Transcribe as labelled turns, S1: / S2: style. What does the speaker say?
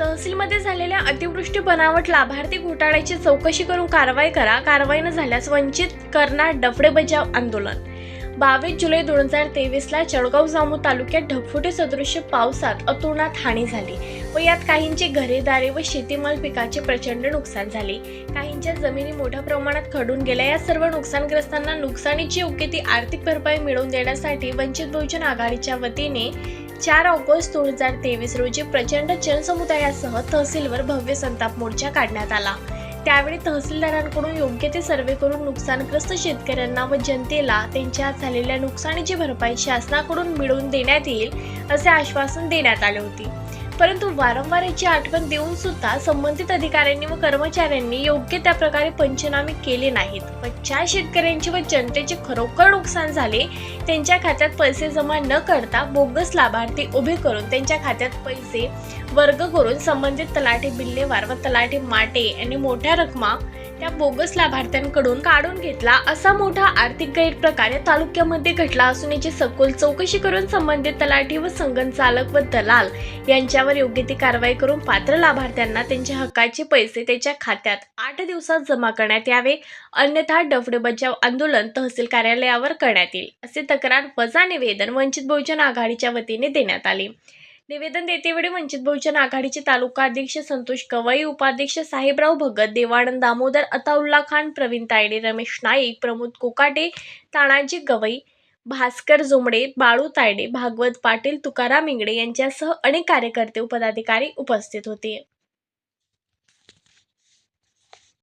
S1: तहसीलमध्ये झालेल्या अतिवृष्टी बनावट लाभार्थी घोटाळ्याची चौकशी करून कारवाई करा. कारवाई न झाल्यास वंचित करणार डफडे बजाव आंदोलन. बावीस जुलै दोन हजार तेवीसला चळगाव जामू तालुक्यात ढगफुटे सदृश्य पावसात अतोनात हानी झाली व यात काहींची घरेदारे व शेतीमाल पिकाचे प्रचंड नुकसान झाले. काहींच्या जमिनी मोठ्या प्रमाणात खडून गेल्या. या सर्व नुकसानग्रस्तांना नुकसानीची योग्य ती आर्थिक भरपाई मिळवून देण्यासाठी वंचित बहुजन आघाडीच्या वतीने चार ऑगस्ट दोन हजार तेवीस रोजी प्रचंड जनसमुदायासह तहसीलवर भव्य संताप मोर्चा काढण्यात आला. त्यावेळी तहसीलदारांकडून योग्य ते सर्वे करून नुकसानग्रस्त शेतकऱ्यांना व जनतेला त्यांच्या झालेल्या नुकसानीची भरपाई शासनाकडून मिळवून देण्यात येईल असे आश्वासन देण्यात आले होते. परंतु वारंवार याची आठवण देऊन सुद्धा संबंधित अधिकाऱ्यांनी व कर्मचाऱ्यांनी योग्य त्या प्रकारे पंचनामे केले नाहीत. व ज्या शेतकऱ्यांचे व जनतेचे खरोखर नुकसान झाले त्यांच्या खात्यात पैसे जमा न करता बोगस लाभार्थी उभे करून त्यांच्या खात्यात पैसे वर्ग करून संबंधित तलाठी बिल्लेवार व तलाठी माटे यांनी मोठ्या रकमा त्या बोगस लाभार्थ्यांकडून काढून घेतला असा मोठा आर्थिक गैरप्रकार या तालुक्यामध्ये घडला असून याची सखोल चौकशी करून संबंधित तलाठी व संगणचालक व दलाल यांच्यावर योग्य ती कारवाई करून पात्र लाभार्थ्यांना त्यांच्या हक्काचे पैसे त्याच्या खात्यात आठ दिवसात जमा करण्यात यावे. अन्यथा डफडे बचाव आंदोलन तहसील कार्यालयावर करण्यात येईल. असे तक्रार वजा निवेदन वंचित बहुजन आघाडीच्या वतीने देण्यात आले. निवेदन देतेवेळी वंचित बहुजन आघाडीचे तालुका अध्यक्ष संतोष गवई उपाध्यक्ष साहेबराव भगत देवानंद दामोदर अताउल्ला खान प्रवीण तायडे रमेश नाईक प्रमोद कोकाटे तानाजी गवई भास्कर जोमडे बाळू तायडे भागवत पाटील तुकाराम इंगडे यांच्यासह अनेक कार्यकर्ते पदाधिकारी उपस्थित होते.